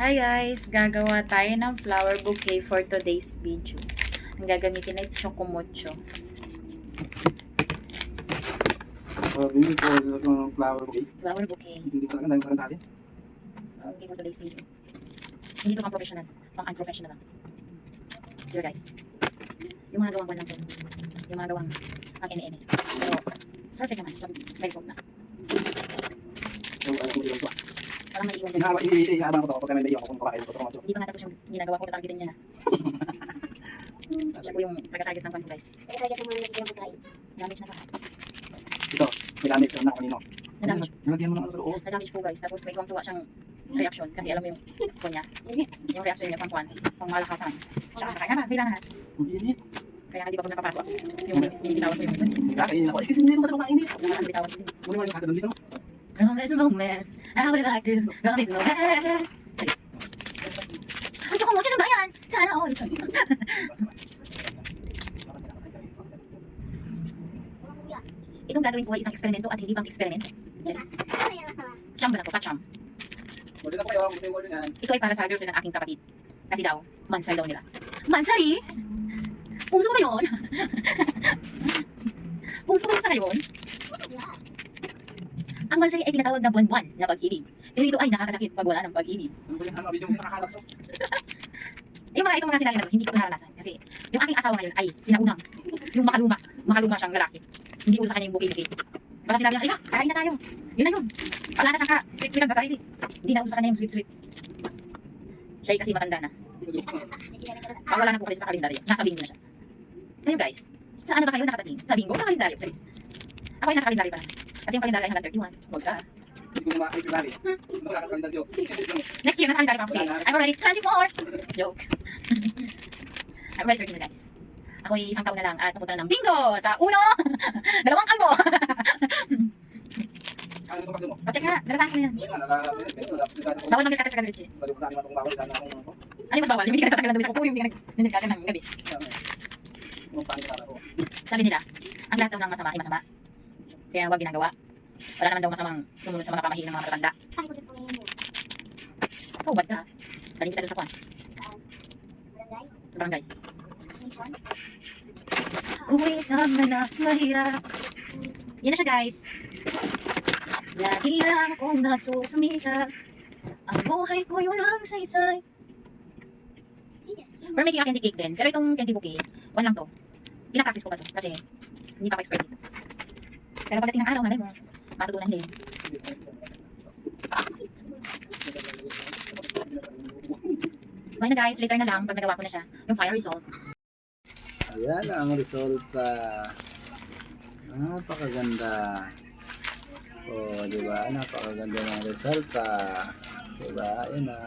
Hi guys! Gagawa tayo ng flower bouquet for today's video. Ang gagamitin ay chocomocho. Uh, bibig ko ng flower bouquet. Flower bouquet. Hindi ko talaga dahil maganda natin. Bouquet for today's video. Hindi ito pang professional. Pang unprofessional lang. Here guys. Yung mga gawang ko lang po. Yung mga gawang pang ene-ene. Pero perfect naman. Very soft na. So, alam ko yun. Walang may iwan dyan. Inahabang i- ihabang ko to kapag may naiwan ko kung kakain ko to. Tomato. Hindi pa nga tapos yung ginagawa ko. Tatargetin niya na. Siya po yung taga-target ng ko guys. Kaya mo mga nagbilang pagkain. Damage na to. Ito, may damage na kanino. Na-damage. Nalagyan mo ng ano sa loob. na-damage po guys. Tapos may tuwa siyang reaction kasi alam mo yung po niya. Yung reaction niya pang kwan, pang malakasan. Tsaka kaya na, lahat. Ang init. Kaya nga di pa po napapasok. Yung binibitawan ko yung Kakainin ako. Eh, kasi hindi naman sa mainit. yung bitawan ko. Muli mo yung kata dito. From this moment, I would like to from this moment. Ang tsaka mo siya ng bayan! Sana all! Itong gagawin ko ay isang eksperimento at hindi pang eksperimento. Yes. Cham ba na to? Kacham. Yan. Ito ay para sa girlfriend ng aking kapatid. Kasi daw, mansay daw nila. Mansari? Puso ba yun? Puso ba yun sa ngayon? Ang mansari ay tinatawag na buwan-buwan na pag-ibig. Pero ito ay nakakasakit pag wala ng pag-ibig. Yung mga itong mga sinabi na to, hindi ko naranasan. Kasi yung aking asawa ngayon ay sinaunang. Yung makaluma. Makaluma siyang lalaki. Hindi ko sa kanya yung bukid-bukid. Baka sinabi niya, halika, kakain na tayo. Yun na yun. Wala na siyang ka. Sweet-sweet sa sarili. Hindi na uso sa kanya yung sweet-sweet. Siya kasi matanda na. Pag wala na po kayo sa kalendaryo, nasa bingo na siya. Kayo guys, saan na ba kayo nakatating? Sa bingo o sa kalendaryo? Charis. Ako ay nasa kalendaryo pa na. Kasi yung kalendaryo ay hanggang 31. Huwag ka. Hmm. Next year, nasa kalendaryo pa ako. Sige, I'm already 24! Joke. I'm already 13 na guys. Ako ay isang taon na lang at pupunta na ng bingo sa uno! Dalawang kalbo! Ano ito kasi mo? O check nga, dalasahan ko na yan. Bawal mag-kata sa gabi, ano. Mas bawal? Yung hindi ka nagtatagal ng gabi sa kuko, yung hindi ka nagkata ng gabi. Sabi nila, ang lahat daw ng masama ay masama. Kaya huwag ginagawa. Wala naman daw masamang sumunod sa mga pamahiin ng mga matatanda. Ikaw, bad ka. Daling kita dun sa kwan, sa barangay. Kuwi sa na mahirap. Yan na siya guys. Lagi lang akong nagsusumita. Ang buhay ko yun lang sa isay. We're making a candy cake din. Pero itong candy bouquet, one lang to. Pinapractice ko pa to. Kasi hindi pa ako expert dito. Pero pagdating ng araw, malay mo, matutunan din. Okay na guys, later na lang pag nagawa ko na siya. Yung fire result. Ayan ang resulta. Napakaganda. Oh, di ba? Napakaganda ng resulta. Di? Ayan na.